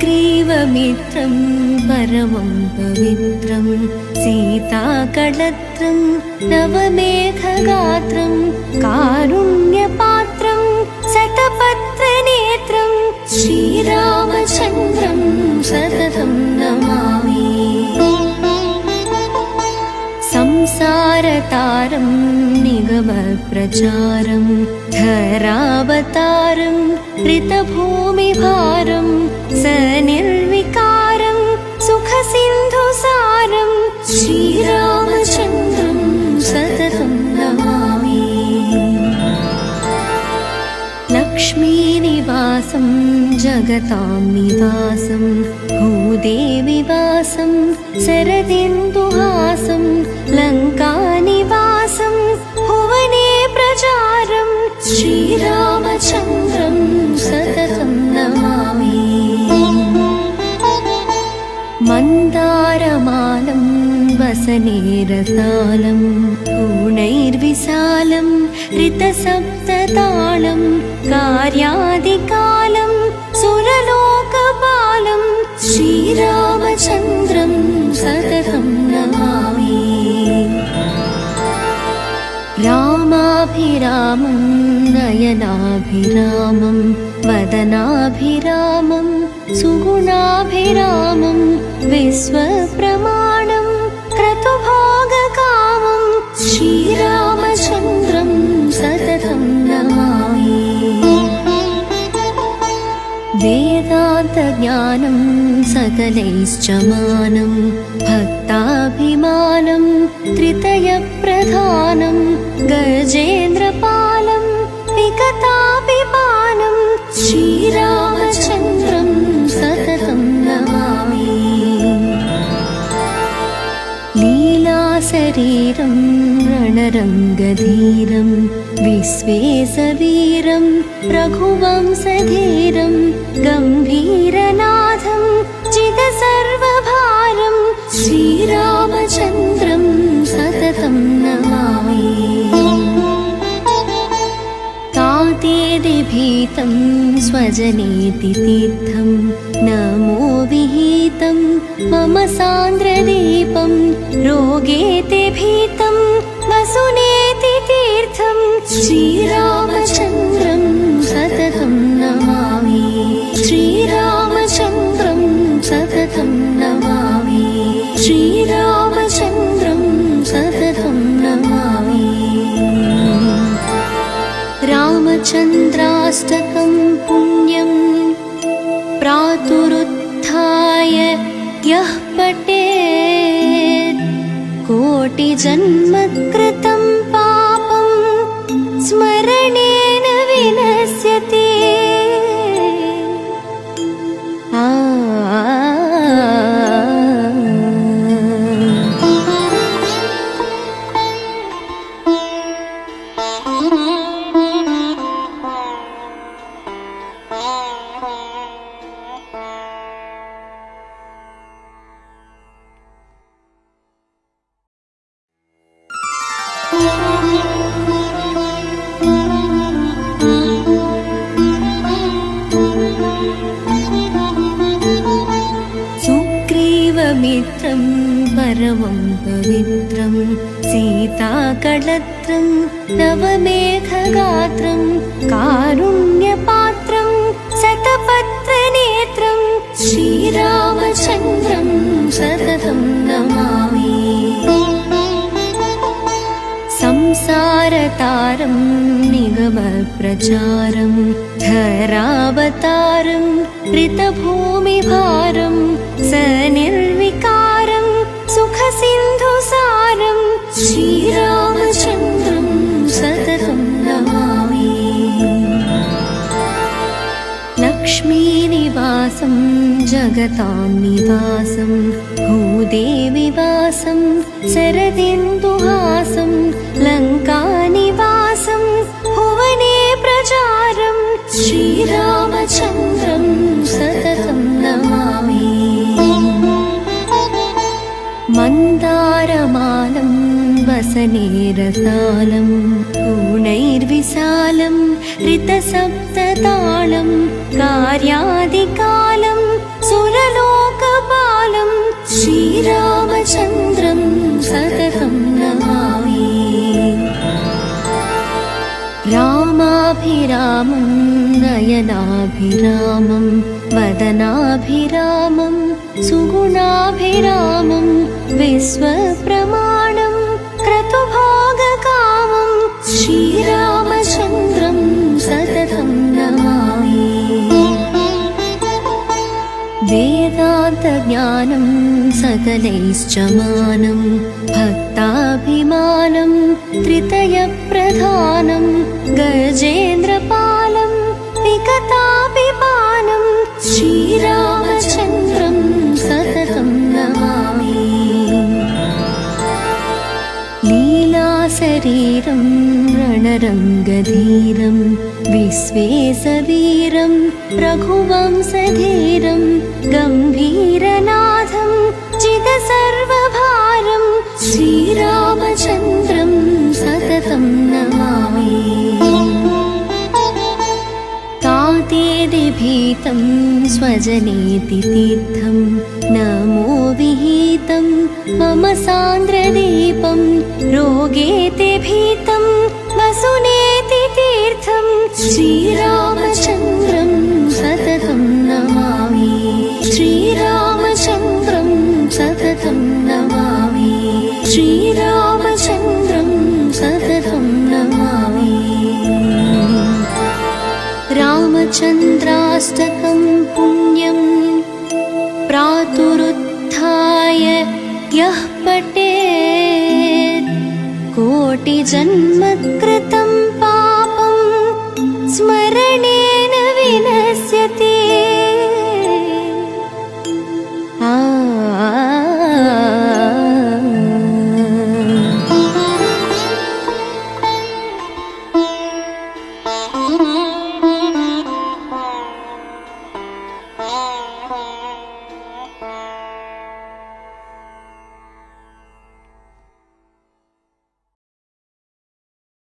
सुग्रीवमित्रं परमं पवित्रं सीताकळत्रं नवमेघगात्रं कारुण्यपात्रं शतपत्रनेत्रं श्रीरामचन्द्रं सततं नमामि संसारतारं निगमप्रचारं धरावतारं ऋतभूमिभारं सनिर्विकारं सुखसिन्धुसारं श्रीरामचन्द्रं सततं नमामि। लक्ष्मीनिवासं जगतां निवासं भूदेविवासं शरदिन्दुहासं लङ्कानिवासं भुवने प्रचारं श्रीरामचन्द्रं वसनेरसालं पूर्णैर्विशालं ऋतसप्ततालं कार्यादिकालं सुरलोकपालं श्रीरामचन्द्रं सततं नमामि। रामाभिरामं नयनाभिरामं वदनाभिरामं सुगुणाभिरामं विश्वप्रमाणं श्रीरामचन्द्रं सततं नमामि। वेदान्तज्ञानं सकलैश्च मानं भक्ताभिमानं त्रितयप्रधानं गजेन्द्रपालं लीलाशरीरं रणरङ्गधीरं विश्वेशवीरं रघुवंशधीरं गम्भीरनाथं चिदसर्वभारं श्रीरामचन्द्रं सततं नमामि। तातेदिभीतं स्वजनेति तीर्थं नमो विहितं मम सान्द्रदीपं रोगेति भीतं वसुनेति तीर्थं श्रीरामचन्द्रं सततं नमामि। श्रीरामचन्द्रं सततं नमामि। श्रीरामचन्द्रं सततं नमामि। रामचन्द्राष्टकं पुण्यं प्रातुरुत्थाय यः पठेत् कोटिजन्मकृतं पापं स्मरणेन विनश्यति। आ सुग्रीवमित्रं परमं पवित्रं सीताकळत्रं नवमेघगात्रं कारुण्यपात्रं शतपत्रनेत्रं श्रीरामचन्द्रं सततं नमामि। संसारतारं निगमप्रचारं धरावतारं ऋतभूमिभारं सनिर्विकारं सुखसिन्धुसारं श्रीरामचन्द्रं सततं नमामि। लक्ष्मीनिवासं जगतां निवासं भूदेविवासं शरदिन्दुहासं वसनेरसालं पूर्णैर्विशालं ऋतसप्ततालं कार्यादिकालं सु श्रीरामचन्द्रं सततं नमामि। रामाभिरामं नयनाभिरामं वदनाभिरामं सुगुणाभिरामं विश्वप्रमाणं श्रीरामचन्द्रं सततं नमामि। वेदान्तज्ञानं सकलैश्च मानं भक्ताभिमानं त्रितयप्रधानं गजेन्द्रपालं विकतापिपानं श्रीरामचन्द्रं सततं नमामि लीलाशरीरं रणरङ्गधीरं विश्वेशवीरं रघुवंशधीरं गम्भीरनाथं चिदसर्वभारं श्रीरामचन्द्रं सततं नमामि। तातेति भीतं स्वजनेति तीर्थं नमो विहितं मम सान्द्रदीपं रोगेति भीतं वसुनेति तीर्थं श्रीरामचन्द्रं सततं नमामि। श्रीरामचन्द्रं सततं नमामि। श्रीरामचन्द्रं सततं नमामि। रामचन्द्राष्टकं पुण्यं प्रातुरुत्थाय यः पठेत्। कोटिजन्मकृ